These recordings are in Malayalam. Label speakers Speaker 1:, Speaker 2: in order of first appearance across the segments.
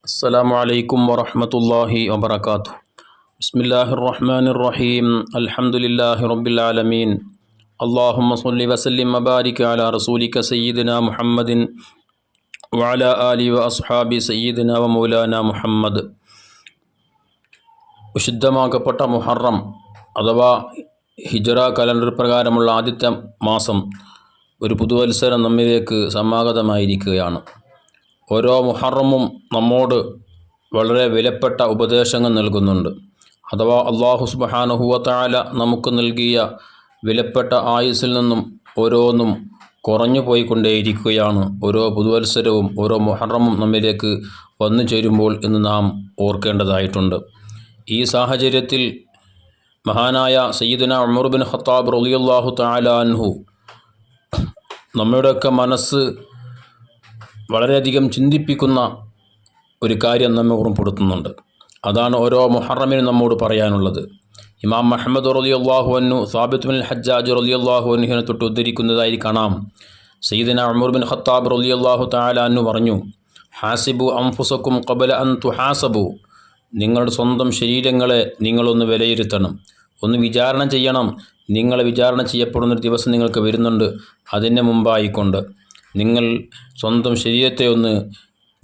Speaker 1: السلام عليكم ورحمة الله وبركاته بسم الله الرحمن الرحيم الحمد لله رب العالمين اللهم صل وسلم وبارك على رسولك سيدنا محمد وعلى آله وأصحابه سيدنا ومولانا محمد വിശുദ്ധമാക്കപ്പെട്ട മുഹറം അഥവാ ഹിജറ കലണ്ടർ പ്രകാരമുള്ള ആദ്യത്തെ മാസം ഒരു പുതുവത്സരം നമ്മിലേക്ക് സമാഗതമായിരിക്കുകയാണ് ഓരോ മുഹറമും നമ്മോട് വളരെ വിലപ്പെട്ട ഉപദേശങ്ങൾ നൽകുന്നുണ്ട്. അഥവാ അള്ളാഹു സുബഹാനുഹുവത്തായ നമുക്ക് നൽകിയ വിലപ്പെട്ട ആയുസ്സിൽ നിന്നും ഓരോന്നും കുറഞ്ഞു പോയിക്കൊണ്ടേയിരിക്കുകയാണ്. ഓരോ പുതുവത്സരവും ഓരോ മുഹറമും നമ്മിലേക്ക് വന്നു ചേരുമ്പോൾ എന്ന് നാം ഓർക്കേണ്ടതായിട്ടുണ്ട്. ഈ സാഹചര്യത്തിൽ മഹാനായ സയ്യിദന ഉമർ ബിൻ ഖത്താബ് അൻഹു നമ്മുടെയൊക്കെ മനസ്സ് വളരെയധികം ചിന്തിപ്പിക്കുന്ന ഒരു കാര്യം നമ്മെ ഓർമ്മപ്പെടുത്തുന്നുണ്ട്. അതാണ് ഓരോ മുഹറമിനും നമ്മോട് പറയാനുള്ളത്. ഇമാം മുഹമ്മദ് റളിയല്ലാഹു അൻഹു സാബിത്ത് ബിൻ ഹജ്ജാജ് റളിയല്ലാഹു അൻഹുവിനെ തൊട്ട് ഉദ്ധരിക്കുന്നതായി കാണാം. സയ്യിദന അമർ ബിൻ ഖത്താബ് റലി അള്ളാഹു അൻഹു പറഞ്ഞു ഹാസിബു അംഫുസക്കും കബല അൻ തുഹാസബു. നിങ്ങളുടെ സ്വന്തം ശരീരങ്ങളെ നിങ്ങളൊന്ന് വിലയിരുത്തണം. ഒന്ന് വിചാരണ ചെയ്യണം. നിങ്ങളെ വിചാരണ ചെയ്യപ്പെടുന്നൊരു ദിവസം നിങ്ങൾക്ക് വരുന്നുണ്ട്. അതിന് മുമ്പായിക്കൊണ്ട് നിങ്ങൾ സ്വന്തം ശരീരത്തെ ഒന്ന്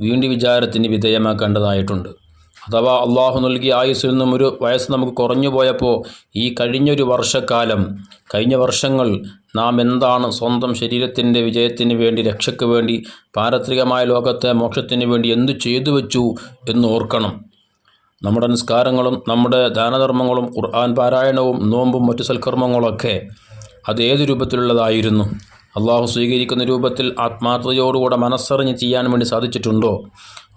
Speaker 1: വീണ്ടും വിചാരത്തിന് വിധേയമാക്കേണ്ടതായിട്ടുണ്ട്. അഥവാ അള്ളാഹു നൽകിയ ആയുസ്സിൽ നിന്നും ഒരു വയസ്സ് നമുക്ക് കുറഞ്ഞു പോയപ്പോൾ ഈ കഴിഞ്ഞൊരു വർഷക്കാലം കഴിഞ്ഞ വർഷങ്ങൾ നാം എന്താണ് സ്വന്തം ശരീരത്തിന്റെ വിജയത്തിന് വേണ്ടി രക്ഷയ്ക്ക് വേണ്ടി പാരത്രികമായ ലോകത്തെ മോക്ഷത്തിന് വേണ്ടി എന്തു ചെയ്തു വെച്ചു എന്ന് ഓർക്കണം. നമ്മുടെ നിസ്കാരങ്ങളും നമ്മുടെ ദാനധർമ്മങ്ങളും ഖുർആൻ പാരായണവും നോമ്പും മറ്റു സൽക്കർമ്മങ്ങളൊക്കെ അത് ഏത് രൂപത്തിലുള്ളതായിരുന്നു? അള്ളാഹു സ്വീകരിക്കുന്ന രൂപത്തിൽ ആത്മാർത്ഥതയോടുകൂടെ മനസ്സറിഞ്ഞ് ചെയ്യാൻ വേണ്ടി സാധിച്ചിട്ടുണ്ടോ?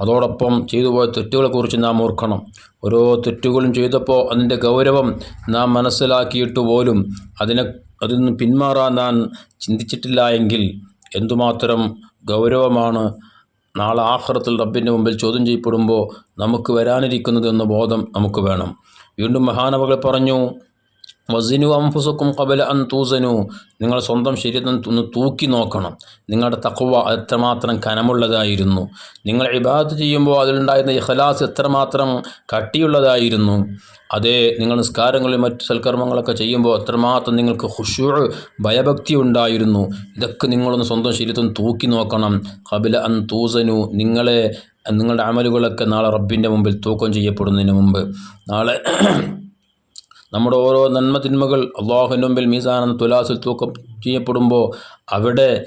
Speaker 1: അതോടൊപ്പം ചെയ്തു പോയ തെറ്റുകളെക്കുറിച്ച് നാം ഓർക്കണം. ഓരോ തെറ്റുകളും ചെയ്തപ്പോൾ അതിന്റെ ഗൗരവം നാം മനസ്സിലാക്കിയിട്ട് പോലും അതിനെ അതിൽ നിന്ന് പിന്മാറാൻ നാം ചിന്തിച്ചിട്ടില്ല എങ്കിൽ എന്തുമാത്രം ഗൗരവമാണ് നാളെ ആഹ്റത്തിൽ റബ്ബിന്റെ മുമ്പിൽ ചോദ്യം ചെയ്യപ്പെടുമ്പോൾ നമുക്ക് വരാനിരിക്കുന്നതെന്ന ബോധം നമുക്ക് വേണം. വീണ്ടും മഹാനവകൾ പറഞ്ഞു വസിനു അംഫുസക്കും കബല അൻ തൂസനു. നിങ്ങൾ സ്വന്തം ശരീരം ഒന്ന് തൂക്കി നോക്കണം. നിങ്ങളുടെ തക്കുവ എത്രമാത്രം കനമുള്ളതായിരുന്നു. നിങ്ങൾ ഇബാദത്ത് ചെയ്യുമ്പോൾ അതിലുണ്ടായിരുന്ന ഇഖലാസ് എത്രമാത്രം കട്ടിയുള്ളതായിരുന്നു. അതേ നിങ്ങൾ നിസ്കാരങ്ങളും മറ്റ് സൽക്കർമ്മങ്ങളൊക്കെ ചെയ്യുമ്പോൾ എത്രമാത്രം നിങ്ങൾക്ക് ഹുഷു ഭയഭക്തി ഉണ്ടായിരുന്നു. ഇതൊക്കെ നിങ്ങളൊന്ന് സ്വന്തം ശരീരത്തിൽ തൂക്കി നോക്കണം. കബില അൻ തൂസനു. നിങ്ങളെ നിങ്ങളുടെ അമലുകളൊക്കെ നാളെ റബ്ബിന്റെ മുമ്പിൽ തൂക്കം ചെയ്യപ്പെടുന്നതിന് മുമ്പ്. നാളെ നമ്മുടെ ഓരോ നന്മ തിന്മകൾ അള്ളാഹുവിന്റെ മുമ്പിൽ മീസാനെന്ന തുലാസിൽ തൂക്കം ചെയ്യപ്പെടുമ്പോൾ അവിടെ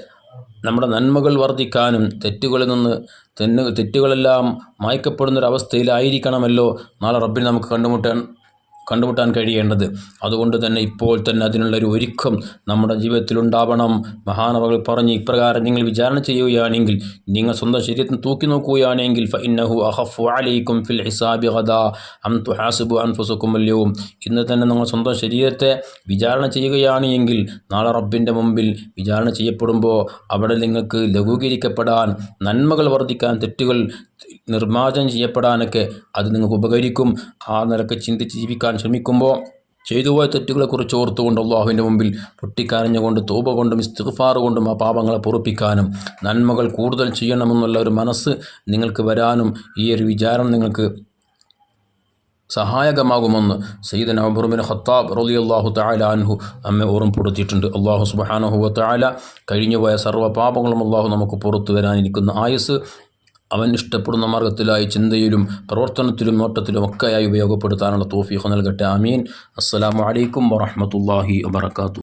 Speaker 1: നമ്മുടെ നന്മകൾ വർദ്ധിക്കാനും തെറ്റുകളിൽ നിന്ന് തെന്ന് തെറ്റുകളെല്ലാം മായ്ക്കപ്പെടുന്നൊരവസ്ഥയിലായിരിക്കണമല്ലോ. നാളെ റബ്ബിനെ നമുക്ക് കണ്ടുമുട്ടാൻ കണ്ടുമുട്ടാൻ കഴിയേണ്ടത്. അതുകൊണ്ട് തന്നെ ഇപ്പോൾ തന്നെ അതിനുള്ളൊരു ഒരുക്കം നമ്മുടെ ജീവിതത്തിൽ ഉണ്ടാവണം മഹാനവകൾ പറഞ്ഞ് ഇപ്രകാരം നിങ്ങൾ വിചാരണ ചെയ്യുകയാണെങ്കിൽ നിങ്ങൾ സ്വന്തം ശരീരത്തിന് തൂക്കി നോക്കുകയാണെങ്കിൽ ഫഇന്നഹു അഹഫു അലൈക്കും ഫിൽ ഹിസാബി ഗദാ അം തുഹാസിബു അൻഫുസുക്കും ഇന്ന് തന്നെ നിങ്ങൾ സ്വന്തം ശരീരത്തെ വിചാരണ ചെയ്യുകയാണ് എങ്കിൽ നാളെ റബ്ബിന്റെ മുമ്പിൽ വിചാരണ ചെയ്യപ്പെടുമ്പോൾ അവിടെ നിങ്ങൾക്ക് ലഘൂകരിക്കപ്പെടാൻ നന്മകൾ വർദ്ധിക്കാൻ തെറ്റുകൾ നിർമ്മാർജനം ചെയ്യപ്പെടാനൊക്കെ അത് നിങ്ങൾക്ക് ഉപകരിക്കും. ആ നിലയ്ക്ക് ചിന്തിച്ച് ജീവിക്കാൻ ശ്രമിക്കുമ്പോൾ ചെയ്തുപോയ തെറ്റുകളെക്കുറിച്ച് ഓർത്തുകൊണ്ട് അള്ളാഹുവിന്റെ മുമ്പിൽ പൊട്ടിക്കരഞ്ഞുകൊണ്ട് തൂപ കൊണ്ടും ഇസ്തിഗ്ഫാർ കൊണ്ടും ആ പാപങ്ങളെ പൊറുപ്പിക്കാനും നന്മകൾ കൂടുതൽ ചെയ്യണമെന്നുള്ള ഒരു മനസ്സ് നിങ്ങൾക്ക് വരാനും ഈ ഒരു വിചാരം നിങ്ങൾക്ക് സഹായകമാകുമെന്ന് സയ്യിദ് അബുറുബിൻ ഖത്താബ് റലി അള്ളാഹു താല അൻഹു നമ്മെ ഓർമ്മപ്പെടുത്തിയിട്ടുണ്ട്. അള്ളാഹു സുബഹാനഹു താല കഴിഞ്ഞുപോയ സർവ പാപങ്ങളും അള്ളാഹു നമുക്ക് പുറത്തു വരാനിരിക്കുന്ന ആയുസ് അവൻ ഇഷ്ടപ്പെടുന്ന മാർഗത്തിലായി ചിന്തയിലും പ്രവർത്തനത്തിലും നോട്ടത്തിലും ഒക്കെയായി ഉപയോഗപ്പെടുത്താനുള്ള തോഫീഖ് നൽകട്ടെ. ആമീൻ. അസ്സലാമു അലൈക്കും വറഹമത്തല്ലാഹി വബർക്കാത്തു